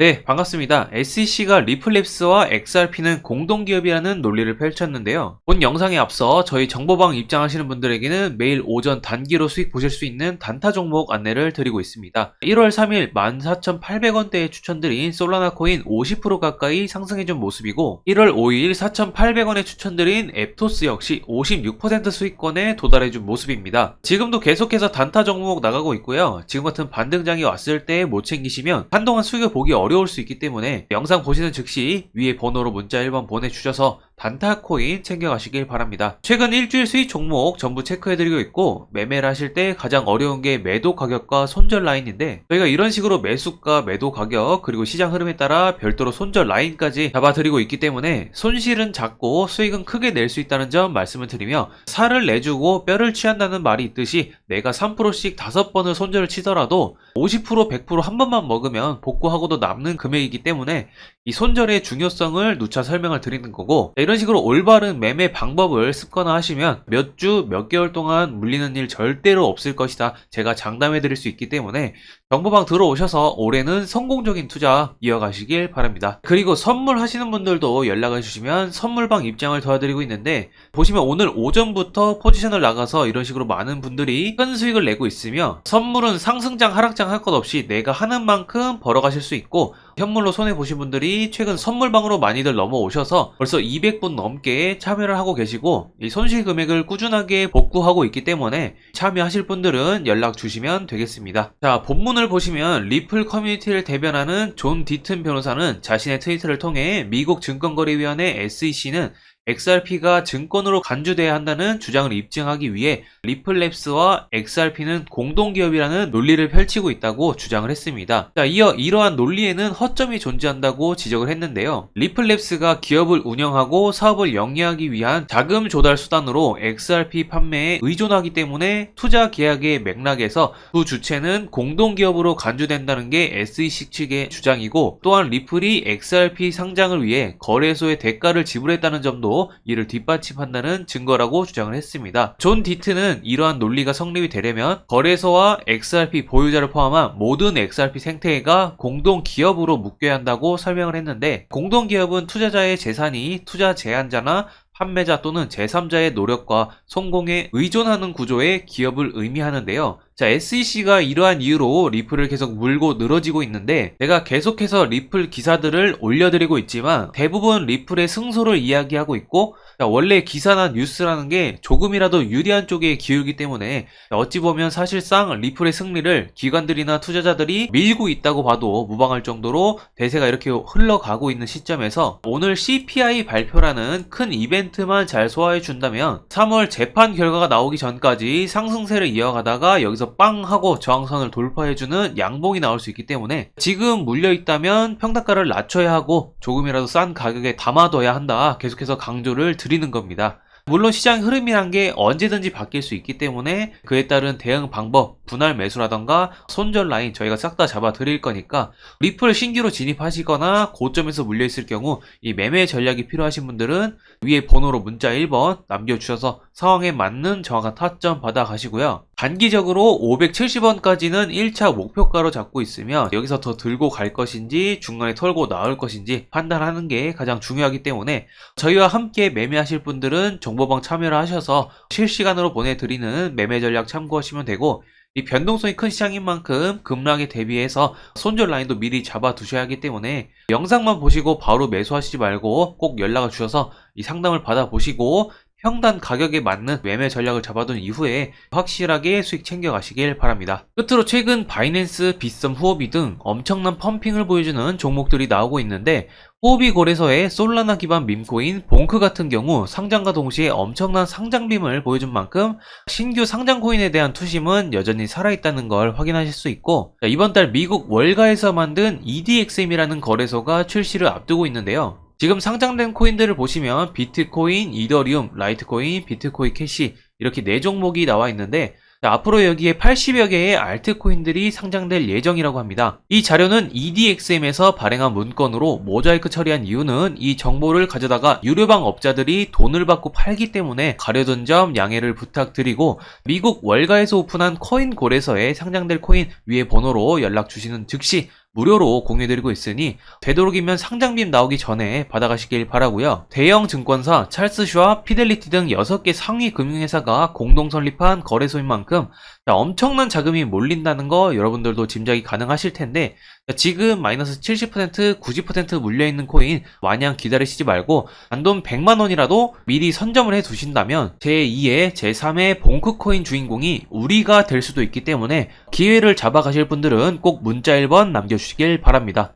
네, 반갑습니다. SEC가 리플랩스와 XRP는 공동기업이라는 논리를 펼쳤는데요. 본 영상에 앞서 저희 정보방 입장하시는 분들에게는 매일 오전 단기로 수익 보실 수 있는 단타 종목 안내를 드리고 있습니다. 1월 3일 14,800원대에 추천드린 솔라나 코인 50% 가까이 상승해준 모습이고 1월 5일 4,800원에 추천드린 앱토스 역시 56% 수익권에 도달해준 모습입니다. 지금도 계속해서 단타 종목 나가고 있고요. 지금 같은 반등장이 왔을 때 못 챙기시면 한동안 수익을 보기 어 려울 수 있기 때문에 영상 보시는 즉시 위에 번호로 문자 1번 보내주셔서 단타 코인 챙겨가시길 바랍니다. 최근 일주일 수익 종목 전부 체크해드리고 있고 매매를 하실 때 가장 어려운 게 매도 가격과 손절 라인인데 저희가 이런 식으로 매수가, 매도 가격 그리고 시장 흐름에 따라 별도로 손절 라인까지 잡아드리고 있기 때문에 손실은 작고 수익은 크게 낼 수 있다는 점 말씀을 드리며 살을 내주고 뼈를 취한다는 말이 있듯이 내가 3%씩 5번을 손절을 치더라도 50% 100%한 번만 먹으면 복구하고도 남는 금액이기 때문에 이 손절의 중요성을 누차 설명을 드리는 거고 이런 식으로 올바른 매매 방법을 습관화 하시면 몇 주, 몇 개월 동안 물리는 일 절대로 없을 것이다. 제가 장담해 드릴 수 있기 때문에 정보방 들어오셔서 올해는 성공적인 투자 이어가시길 바랍니다. 그리고 선물 하시는 분들도 연락을 주시면 선물방 입장을 도와드리고 있는데 보시면 오늘 오전부터 포지션을 나가서 이런 식으로 많은 분들이 큰 수익을 내고 있으며 선물은 상승장 하락장 할 것 없이 내가 하는 만큼 벌어가실 수 있고 현물로 손해보신 분들이 최근 선물방으로 많이들 넘어오셔서 벌써 200분 넘게 참여를 하고 계시고 이 손실 금액을 꾸준하게 복구하고 있기 때문에 참여하실 분들은 연락 주시면 되겠습니다. 자, 본문을 보시면 리플 커뮤니티를 대변하는 존 디튼 변호사는 자신의 트위터를 통해 미국 증권거래위원회 SEC는 XRP가 증권으로 간주돼야 한다는 주장을 입증하기 위해 리플랩스와 XRP는 공동기업이라는 논리를 펼치고 있다고 주장을 했습니다. 자, 이어 이러한 논리에는 허점이 존재한다고 지적을 했는데요. 리플랩스가 기업을 운영하고 사업을 영위하기 위한 자금 조달 수단으로 XRP 판매에 의존하기 때문에 투자 계약의 맥락에서 두 주체는 공동기업으로 간주된다는 게 SEC 측의 주장이고 또한 리플이 XRP 상장을 위해 거래소에 대가를 지불했다는 점도 이를 뒷받침한다는 증거라고 주장을 했습니다. 존 디트는 이러한 논리가 성립이 되려면 거래소와 XRP 보유자를 포함한 모든 XRP 생태계가 공동 기업으로 묶여야 한다고 설명을 했는데 공동 기업은 투자자의 재산이 투자 제한자나 판매자 또는 제3자의 노력과 성공에 의존하는 구조의 기업을 의미하는데요. 자, SEC가 이러한 이유로 리플을 계속 물고 늘어지고 있는데 제가 계속해서 리플 기사들을 올려드리고 있지만 대부분 리플의 승소를 이야기하고 있고 자, 원래 기사나 뉴스라는 게 조금이라도 유리한 쪽에 기울기 때문에 어찌 보면 사실상 리플의 승리를 기관들이나 투자자들이 밀고 있다고 봐도 무방할 정도로 대세가 이렇게 흘러가고 있는 시점에서 오늘 CPI 발표라는 큰 이벤트만 잘 소화해 준다면 3월 재판 결과가 나오기 전까지 상승세를 이어가다가 여기서 빵 하고 저항선을 돌파해주는 양봉이 나올 수 있기 때문에 지금 물려 있다면 평단가를 낮춰야 하고 조금이라도 싼 가격에 담아둬야 한다. 계속해서 강조를 드리는 겁니다. 물론 시장 흐름이란 게 언제든지 바뀔 수 있기 때문에 그에 따른 대응 방법, 분할 매수라던가 손절 라인 저희가 싹 다 잡아 드릴 거니까 리플 신규로 진입하시거나 고점에서 물려 있을 경우 이 매매 전략이 필요하신 분들은 위에 번호로 문자 1번 남겨 주셔서 상황에 맞는 정확한 타점 받아 가시고요. 단기적으로 570원까지는 1차 목표가로 잡고 있으며 여기서 더 들고 갈 것인지 중간에 털고 나올 것인지 판단하는 게 가장 중요하기 때문에 저희와 함께 매매하실 분들은 정보방 참여를 하셔서 실시간으로 보내드리는 매매 전략 참고하시면 되고 이 변동성이 큰 시장인 만큼 급락에 대비해서 손절 라인도 미리 잡아 두셔야 하기 때문에 영상만 보시고 바로 매수하시지 말고 꼭 연락을 주셔서 이 상담을 받아 보시고 평단 가격에 맞는 매매 전략을 잡아둔 이후에 확실하게 수익 챙겨가시길 바랍니다. 끝으로 최근 바이낸스, 빗썸, 후오비 등 엄청난 펌핑을 보여주는 종목들이 나오고 있는데 후오비 거래소의 솔라나 기반 밈코인 봉크 같은 경우 상장과 동시에 엄청난 상장빔을 보여준 만큼 신규 상장 코인에 대한 투심은 여전히 살아있다는 걸 확인하실 수 있고 자, 이번 달 미국 월가에서 만든 EDXM이라는 거래소가 출시를 앞두고 있는데요. 지금 상장된 코인들을 보시면 비트코인, 이더리움, 라이트코인, 비트코인 캐시 이렇게 네 종목이 나와 있는데 자, 앞으로 여기에 80여 개의 알트코인들이 상장될 예정이라고 합니다. 이 자료는 EDXM에서 발행한 문건으로 모자이크 처리한 이유는 이 정보를 가져다가 유료방 업자들이 돈을 받고 팔기 때문에 가려둔 점 양해를 부탁드리고 미국 월가에서 오픈한 코인 거래소에 상장될 코인 위에 번호로 연락 주시는 즉시 무료로 공유해드리고 있으니 되도록이면 상장빔 나오기 전에 받아가시길 바라고요. 대형 증권사 찰스슈와 피델리티 등 6개 상위 금융회사가 공동 설립한 거래소인 만큼 자, 엄청난 자금이 몰린다는 거 여러분들도 짐작이 가능하실 텐데 자, 지금 마이너스 70% 90% 물려있는 코인 마냥 기다리시지 말고 단돈 100만 원이라도 미리 선점을 해 두신다면 제2의 제3의 봉크 코인 주인공이 우리가 될 수도 있기 때문에 기회를 잡아가실 분들은 꼭 문자 1번 남겨 주시길 바랍니다.